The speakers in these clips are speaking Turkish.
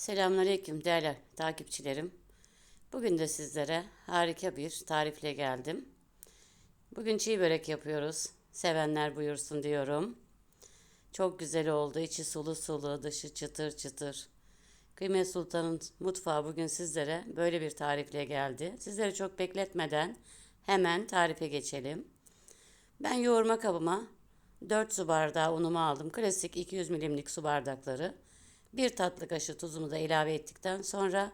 Selamünaleyküm değerli takipçilerim. Bugün de sizlere harika bir tarifle geldim. Bugün çiğ börek yapıyoruz. Sevenler buyursun diyorum. Çok güzel oldu. İçi sulu sulu, dışı çıtır çıtır. Kıymet Sultan'ın mutfağı bugün sizlere böyle bir tarifle geldi. Sizleri çok bekletmeden hemen tarife geçelim. Ben yoğurma kabıma 4 su bardağı unumu aldım. Klasik 200 milimlik su bardakları. Bir tatlı kaşığı tuzumu da ilave ettikten sonra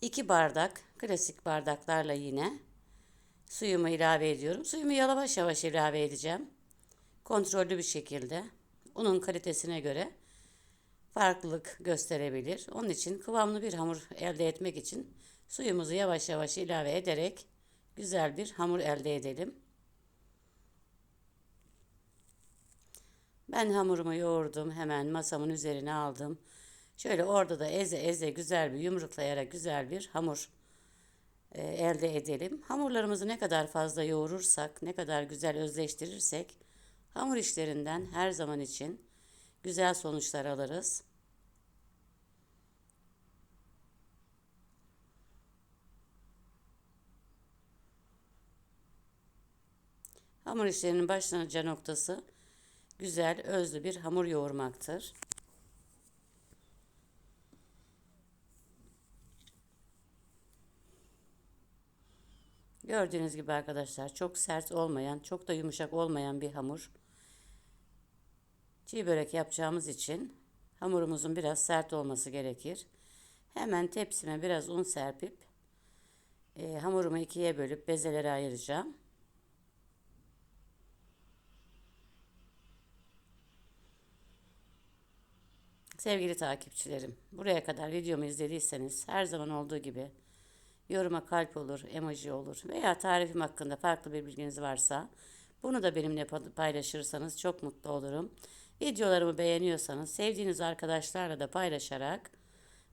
2 bardak klasik bardaklarla yine suyumu ilave ediyorum. Suyumu yavaş yavaş ilave edeceğim. Kontrollü bir şekilde. Unun kalitesine göre farklılık gösterebilir. Onun için kıvamlı bir hamur elde etmek için suyumuzu yavaş yavaş ilave ederek güzel bir hamur elde edelim. Ben hamurumu yoğurdum. Hemen masamın üzerine aldım. Şöyle orada da eze eze güzel bir yumruklayarak güzel bir hamur e, elde edelim. Hamurlarımızı ne kadar fazla yoğurursak, ne kadar güzel özleştirirsek hamur işlerinden her zaman için güzel sonuçlar alırız. Hamur işlerinin başlanacağı noktası güzel, özlü bir hamur yoğurmaktır. Gördüğünüz gibi arkadaşlar çok sert olmayan, çok da yumuşak olmayan bir hamur. Çiğ börek yapacağımız için hamurumuzun biraz sert olması gerekir. Hemen tepsime biraz un serpip e, hamurumu ikiye bölüp bezelere ayıracağım. Sevgili takipçilerim, buraya kadar videomu izlediyseniz her zaman olduğu gibi yoruma kalp olur, emoji olur veya tarifim hakkında farklı bir bilginiz varsa bunu da benimle paylaşırsanız çok mutlu olurum. Videolarımı beğeniyorsanız sevdiğiniz arkadaşlarla da paylaşarak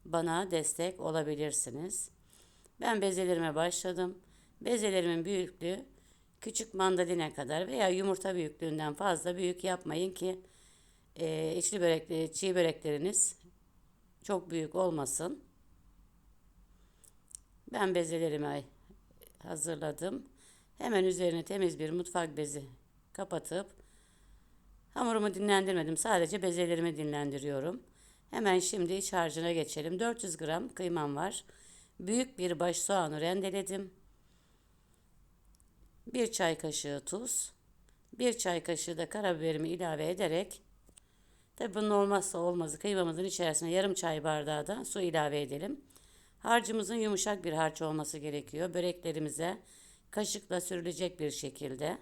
bana destek olabilirsiniz. Ben bezelerime başladım. Bezelerimin büyüklüğü küçük mandalina kadar veya yumurta büyüklüğünden fazla büyük yapmayın ki e, içli börek, çiğ börekleriniz çok büyük olmasın. Ben bezelerimi hazırladım. Hemen üzerine temiz bir mutfak bezi kapatıp hamurumu dinlendirmedim. Sadece bezelerimi dinlendiriyorum. Hemen şimdi iç harcına geçelim. 400 gram kıymam var. Büyük bir baş soğanı rendeledim. Bir çay kaşığı tuz. Bir çay kaşığı da karabiberimi ilave ederek Tabi bunun olmazsa olmazı kıymamızın içerisine yarım çay bardağı da su ilave edelim. Harcımızın yumuşak bir harç olması gerekiyor. Böreklerimize kaşıkla sürülecek bir şekilde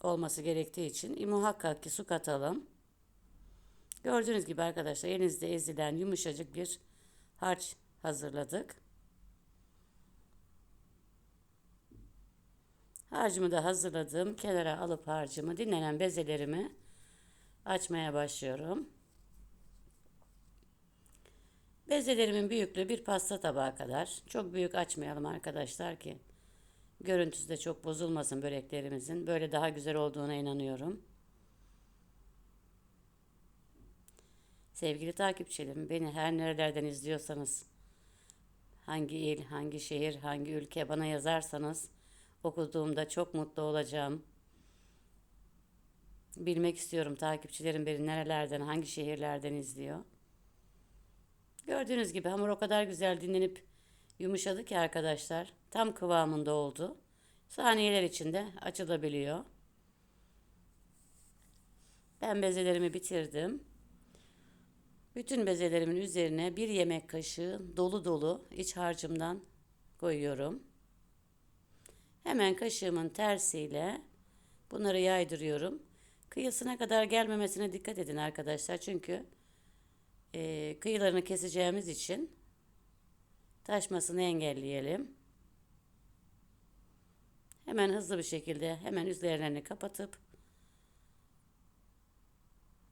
olması gerektiği için muhakkak ki su katalım. Gördüğünüz gibi arkadaşlar elinizde ezilen yumuşacık bir harç hazırladık. Harcımı da hazırladım. Kenara alıp harcımı dinlenen bezelerimi açmaya başlıyorum. Bezelerimin büyüklüğü bir pasta tabağı kadar. Çok büyük açmayalım arkadaşlar ki görüntüsü de çok bozulmasın böreklerimizin. Böyle daha güzel olduğuna inanıyorum. Sevgili takipçilerim, beni her nerelerden izliyorsanız, hangi il, hangi şehir, hangi ülke bana yazarsanız okuduğumda çok mutlu olacağım. Bilmek istiyorum takipçilerim beni nerelerden, hangi şehirlerden izliyor. Gördüğünüz gibi hamur o kadar güzel dinlenip yumuşadı ki arkadaşlar. Tam kıvamında oldu. Saniyeler içinde açılabiliyor. Ben bezelerimi bitirdim. Bütün bezelerimin üzerine bir yemek kaşığı dolu dolu iç harcımdan koyuyorum. Hemen kaşığımın tersiyle bunları yaydırıyorum. Kıyısına kadar gelmemesine dikkat edin arkadaşlar. Çünkü e, kıyılarını keseceğimiz için taşmasını engelleyelim. Hemen hızlı bir şekilde hemen üzerlerini kapatıp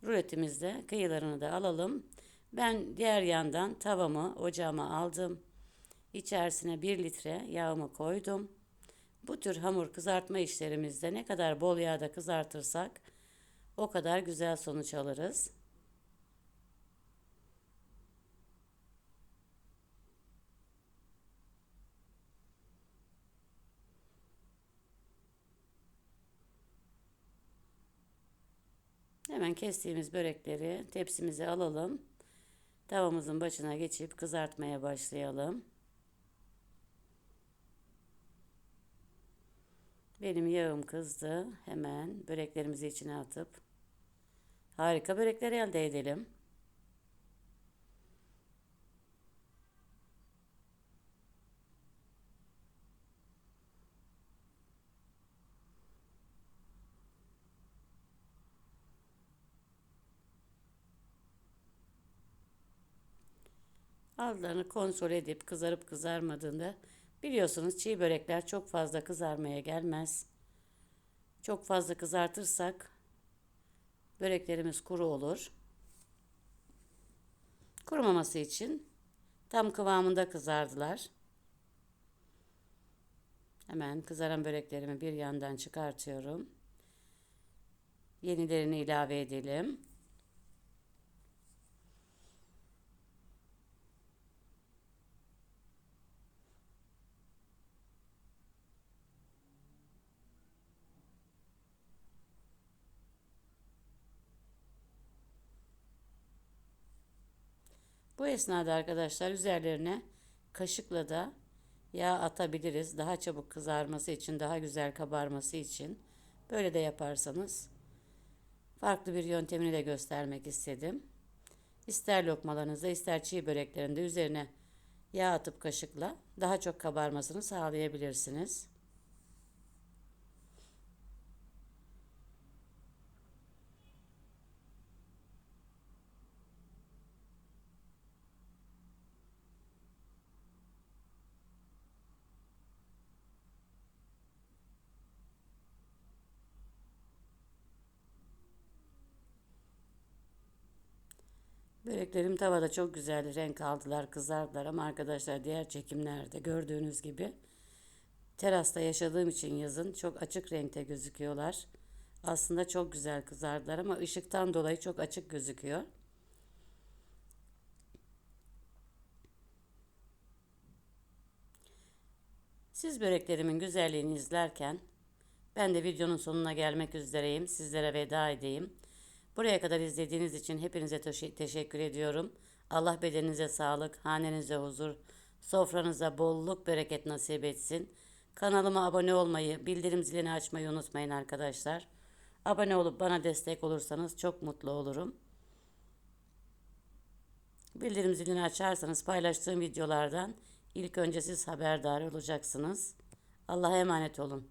ruletimizde kıyılarını da alalım. Ben diğer yandan tavamı ocağıma aldım. İçerisine 1 litre yağımı koydum. Bu tür hamur kızartma işlerimizde ne kadar bol yağda kızartırsak o kadar güzel sonuç alırız. Hemen kestiğimiz börekleri tepsimize alalım. Tavamızın başına geçip kızartmaya başlayalım. Benim yağım kızdı. Hemen böreklerimizi içine atıp harika börekler elde edelim. Altlarını kontrol edip kızarıp kızarmadığında biliyorsunuz çiğ börekler çok fazla kızarmaya gelmez. Çok fazla kızartırsak böreklerimiz kuru olur. Kurumaması için tam kıvamında kızardılar. Hemen kızaran böreklerimi bir yandan çıkartıyorum. Yenilerini ilave edelim. Bu esnada arkadaşlar üzerlerine kaşıkla da yağ atabiliriz. Daha çabuk kızarması için, daha güzel kabarması için. Böyle de yaparsanız farklı bir yöntemini de göstermek istedim. İster lokmalarınızda ister çiğ böreklerinde üzerine yağ atıp kaşıkla daha çok kabarmasını sağlayabilirsiniz. Böreklerim tavada çok güzel renk aldılar, kızardılar ama arkadaşlar diğer çekimlerde gördüğünüz gibi terasta yaşadığım için yazın çok açık renkte gözüküyorlar. Aslında çok güzel kızardılar ama ışıktan dolayı çok açık gözüküyor. Siz böreklerimin güzelliğini izlerken ben de videonun sonuna gelmek üzereyim. Sizlere veda edeyim. Buraya kadar izlediğiniz için hepinize teşekkür ediyorum. Allah bedeninize sağlık, hanenize huzur, sofranıza bolluk, bereket nasip etsin. Kanalıma abone olmayı, bildirim zilini açmayı unutmayın arkadaşlar. Abone olup bana destek olursanız çok mutlu olurum. Bildirim zilini açarsanız paylaştığım videolardan ilk önce siz haberdar olacaksınız. Allah'a emanet olun.